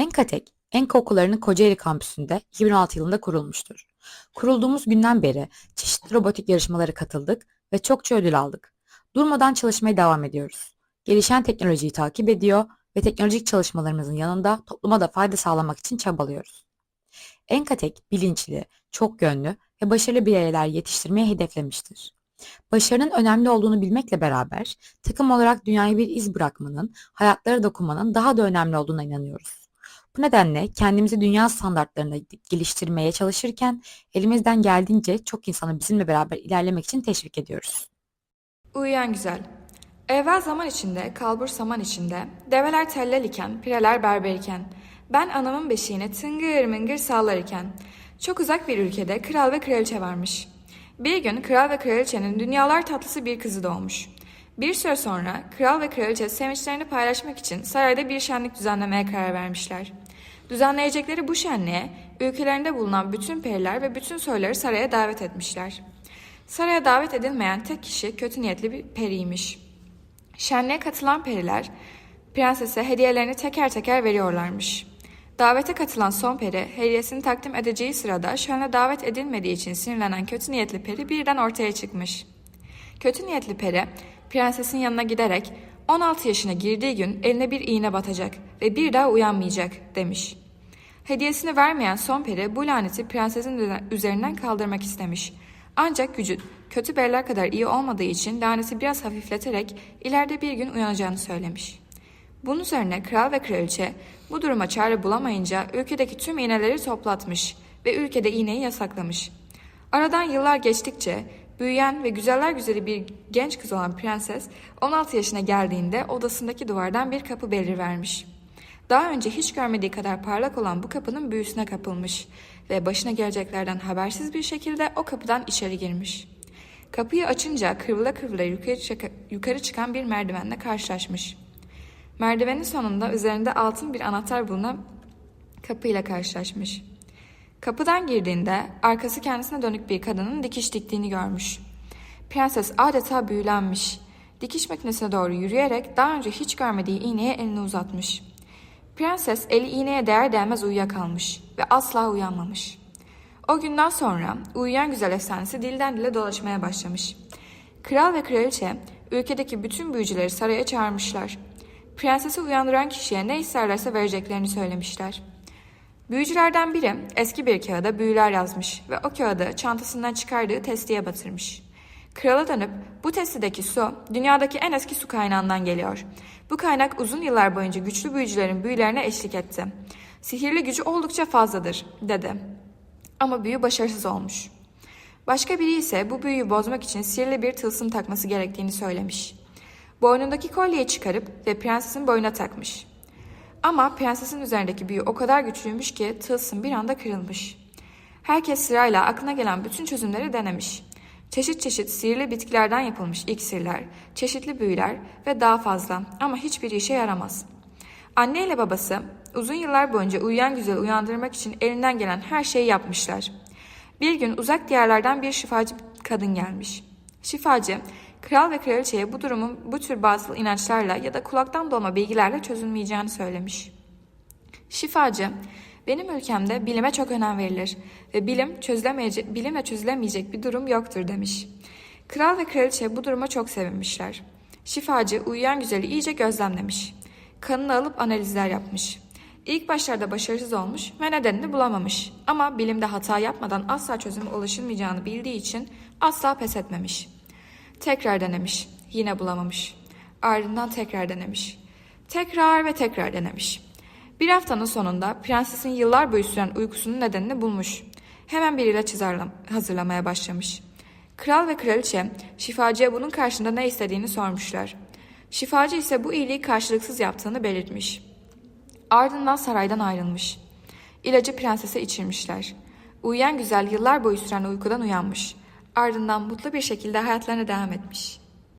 Enkatek, Enka okullarının Kocaeli kampüsünde 2016 yılında kurulmuştur. Kurulduğumuz günden beri çeşitli robotik yarışmalara katıldık ve çokça ödül aldık. Durmadan çalışmaya devam ediyoruz. Gelişen teknolojiyi takip ediyor ve teknolojik çalışmalarımızın yanında topluma da fayda sağlamak için çabalıyoruz. Enkatek bilinçli, çok yönlü ve başarılı bireyler yetiştirmeyi hedeflemiştir. Başarının önemli olduğunu bilmekle beraber takım olarak dünyaya bir iz bırakmanın, hayatlara dokunmanın daha da önemli olduğuna inanıyoruz. Bu nedenle kendimizi dünya standartlarında geliştirmeye çalışırken elimizden geldiğince çok insanı bizimle beraber ilerlemek için teşvik ediyoruz. Uyuyan güzel. Evvel zaman içinde, kalbur saman içinde, develer tellal iken, pireler berber iken, ben anamın beşiğine tıngır mıngır sağlar iken, çok uzak bir ülkede kral ve kraliçe varmış. Bir gün kral ve kraliçenin dünyalar tatlısı bir kızı doğmuş. Bir süre sonra kral ve kraliçe sevinçlerini paylaşmak için sarayda bir şenlik düzenlemeye karar vermişler. Düzenleyecekleri bu şenliğe ülkelerinde bulunan bütün periler ve bütün soyları saraya davet etmişler. Saraya davet edilmeyen tek kişi kötü niyetli bir periymiş. Şenliğe katılan periler prensese hediyelerini teker teker veriyorlarmış. Davete katılan son peri hediyesini takdim edeceği sırada şöyle davet edilmediği için sinirlenen kötü niyetli peri birden ortaya çıkmış. Kötü niyetli peri prensesin yanına giderek 16 yaşına girdiği gün eline bir iğne batacak ve bir daha uyanmayacak demiş. Hediyesini vermeyen son peri bu laneti prensesin üzerinden kaldırmak istemiş. Ancak gücü kötü periler kadar iyi olmadığı için laneti biraz hafifleterek ileride bir gün uyanacağını söylemiş. Bunun üzerine kral ve kraliçe bu duruma çare bulamayınca ülkedeki tüm iğneleri toplatmış ve ülkede iğneyi yasaklamış. Aradan yıllar geçtikçe büyüyen ve güzeller güzeli bir genç kız olan prenses 16 yaşına geldiğinde odasındaki duvardan bir kapı belirvermiş. Daha önce hiç görmediği kadar parlak olan bu kapının büyüsüne kapılmış ve başına geleceklerden habersiz bir şekilde o kapıdan içeri girmiş. Kapıyı açınca kıvrıla kıvrıla yukarı, çık- yukarı çıkan bir merdivenle karşılaşmış. Merdivenin sonunda üzerinde altın bir anahtar bulunan kapıyla karşılaşmış. Kapıdan girdiğinde arkası kendisine dönük bir kadının dikiş diktiğini görmüş. Prenses adeta büyülenmiş. Dikiş makinesine doğru yürüyerek daha önce hiç görmediği iğneye elini uzatmış. Prenses eli iğneye değer değmez uyuyakalmış ve asla uyanmamış. O günden sonra uyuyan güzel efsanesi dilden dile dolaşmaya başlamış. Kral ve kraliçe ülkedeki bütün büyücüleri saraya çağırmışlar. Prensesi uyandıran kişiye ne isterlerse vereceklerini söylemişler. Büyücülerden biri eski bir kağıda büyüler yazmış ve o kağıdı çantasından çıkardığı testiye batırmış. Krala dönüp bu testideki su dünyadaki en eski su kaynağından geliyor. Bu kaynak uzun yıllar boyunca güçlü büyücülerin büyülerine eşlik etti. Sihirli gücü oldukça fazladır dedi. Ama büyü başarısız olmuş. Başka biri ise bu büyüyü bozmak için sihirli bir tılsım takması gerektiğini söylemiş. Boynundaki kolyeyi çıkarıp ve prensesin boynuna takmış. Ama prensesin üzerindeki büyü o kadar güçlüymüş ki tılsım bir anda kırılmış. Herkes sırayla aklına gelen bütün çözümleri denemiş. Çeşit çeşit sihirli bitkilerden yapılmış iksirler, çeşitli büyüler ve daha fazla ama hiçbir işe yaramaz. Anne ile babası uzun yıllar boyunca uyuyan güzeli uyandırmak için elinden gelen her şeyi yapmışlar. Bir gün uzak diyarlardan bir şifacı kadın gelmiş. Şifacı, kral ve kraliçeye bu durumun bu tür batıl inançlarla ya da kulaktan dolma bilgilerle çözülmeyeceğini söylemiş. Şifacı, benim ülkemde bilime çok önem verilir ve bilim çözülemeyecek, bilimle çözülemeyecek bir durum yoktur demiş. Kral ve kraliçe bu duruma çok sevinmişler. Şifacı uyuyan güzeli iyice gözlemlemiş. Kanını alıp analizler yapmış. İlk başlarda başarısız olmuş ve nedenini bulamamış. Ama bilimde hata yapmadan asla çözüme ulaşılmayacağını bildiği için asla pes etmemiş. Tekrar denemiş. Yine bulamamış. Ardından tekrar denemiş. Tekrar ve tekrar denemiş. Bir haftanın sonunda prensesin yıllar boyu süren uykusunun nedenini bulmuş. Hemen bir ilaç hazırlam- hazırlamaya başlamış. Kral ve kraliçe şifacıya bunun karşında ne istediğini sormuşlar. Şifacı ise bu iyiliği karşılıksız yaptığını belirtmiş. Ardından saraydan ayrılmış. İlacı prensese içirmişler. Uyuyan güzel yıllar boyu süren uykudan uyanmış. Ardından mutlu bir şekilde hayatlarına devam etmiş.